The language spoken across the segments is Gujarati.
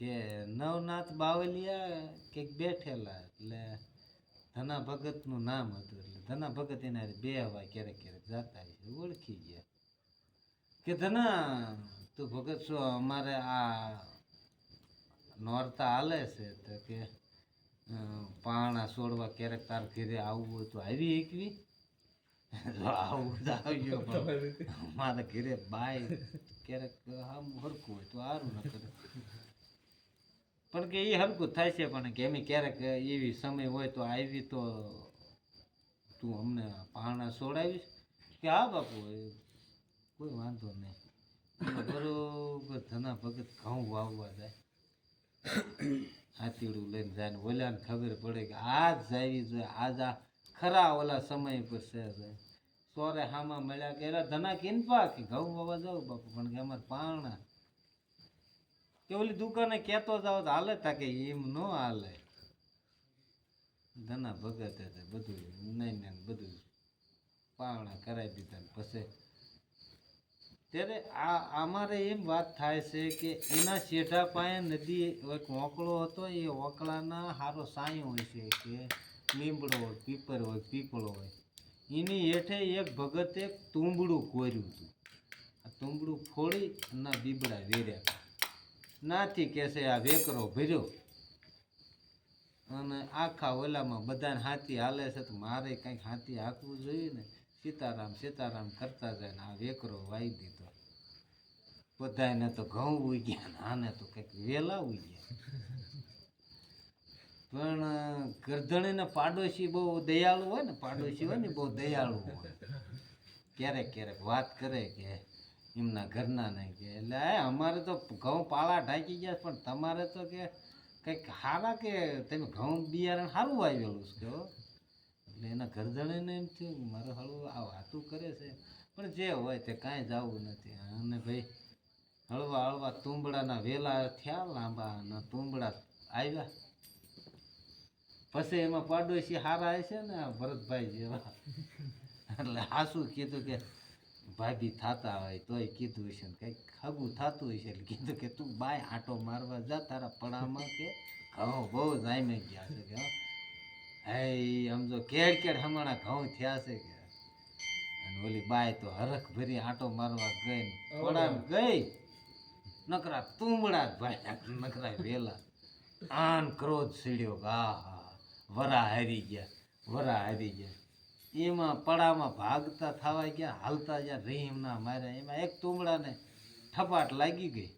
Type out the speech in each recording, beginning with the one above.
કે નવનાથ બાવલિયા કંઈક બેઠેલા એટલે ધના ભગતનું નામ હતું એટલે ધના ભગત એના બે હવા ક્યારેક ક્યારેક જાતા છે ઓળખી ગયા. કે ધના તું ભગત શું અમારે આ નોરતા હાલે છે તો કે પાણા છોડવા ક્યારેક તાર ઘરે આવવું હોય તો આવી એકવી? જો આવું તો પણ મારા ઘરે બાય ક્યારેક આમ હરખું હોય તો સારું ન કરે. પણ કે એ હરખું થાય છે, પણ કે એમ ક્યારેક એવી સમય હોય તો આવી તો તું અમને પાણા છોડાવીશ કે હા બાપુ કોઈ વાંધો નહીં. બરોબર ધના ભગત ઘઉં વાવવા જાય. હાથીડું લઈને જાય ઓલાને ખબર પડે કે આજ જાવી જોઈએ, આજ આ ખરા ઓલા સમય પર છે ભાઈ. સોરે હામાં મળ્યા કે એલા ધના કિનપા કે ઘઉં વાવવા જાવ બાપુ, પણ કે અમારે પાણા કે ઓલી દુકાને કહેતો જાવ તો હાલે તા કે એમ ન હાલે. ધના ભગત હતા બધું નહીં ને બધું પાણા કરાવી દીધા પછી. ત્યારે આ અમારે એમ વાત થાય છે કે એના શેઢા પાસે નદી એક ઓકળો હતો, એ ઓકળાના સારો સાંય હોય છે કે લીમડો હોય, પીપર હોય, પીપળો હોય. એની હેઠે એક ભગતે તુંબડું કોર્યું હતું. આ તુંબડું ફોડી ના બીબડા વેર્યા નાથી કહેશે આ વેકરો ભર્યો. અને આખા ઓલામાં બધાને હાથી હાલે છે, તો મારે કંઈક હાથી હાંકવું જોઈએ ને? સીતારામ સીતારામ કરતા જાય ને આ વેકરો વાઈ દીધો. બધાને તો ઘઉં ઉગ્યા ને આને તો કંઈક વેલા ઉગ્યા પણ ગરધણીને પાડોશી બહુ દયાળુ હોય ને, પાડોશી હોય ને બહુ દયાળુ હોય. ક્યારેક ક્યારેક વાત કરે કે એમના ઘરના ને કે એટલે અમારે તો ઘઉં પાળા ઢાંકી ગયા છે, પણ તમારે તો કે કંઈક સારા કે તમે ઘઉં બિયારણ સારું આવેલું છે કહો એટલે એના ઘરધણીને એમ થયું મારે હળવું આ વાતું કરે છે. પણ જે હોય તે કાંઈ જવું નથી. અને ભાઈ હળવા હળવા તુંબડાના વેલા થયા લાંબા અને તુંબડા આવ્યા. પછી એમાં પાડોશી હારા હશે ને ભરતભાઈ જેવા. એટલે હાસું કીધું કે ભાભી થતા હોય તોય કીધું હશે ને કંઈક ખગું થતું હશે એટલે કીધું કે તું બાય આંટો મારવા જા તારા પડામાં કે? ઘઉં બહુ જામે ગયા છે કે હે? આમ જો કેડ કેડ હમણાં ઘઉં થયા છે કે. અને ઓલી બાય તો હરખ ભરી આંટો મારવા ગઈ ને પડામ ગઈ. નકરા તુંબડા ભાઈ નકરા વેલા. આન ક્રોધ સીડ્યો કે હા વરા હારી ગયા વરા હારી ગયા. એમાં પડામાં ભાગતા થવા ગયા હાલતા ગયા રીમના માર્યા. એમાં એક તુમડાને ઠપાટ લાગી ગઈ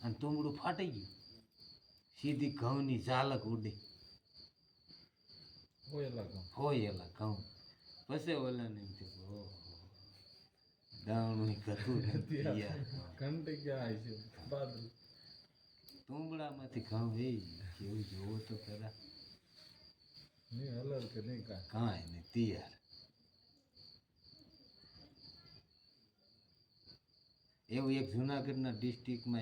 અને તુમડું ફાટી ગયું. સીધી ઘઉંની ઝાલક ઉડી. હોયેલા ઘઉં. પછી ઓલાને એમ થયું ઓહો દાણું નથી યાર તુંબડામાંથી ઘઉં એ કેવું જોવો તો ખરા. કાંઈ નહીં તૈયાર એવું એક જુનાગઢના ડિસ્ટ્રિક્ટમાં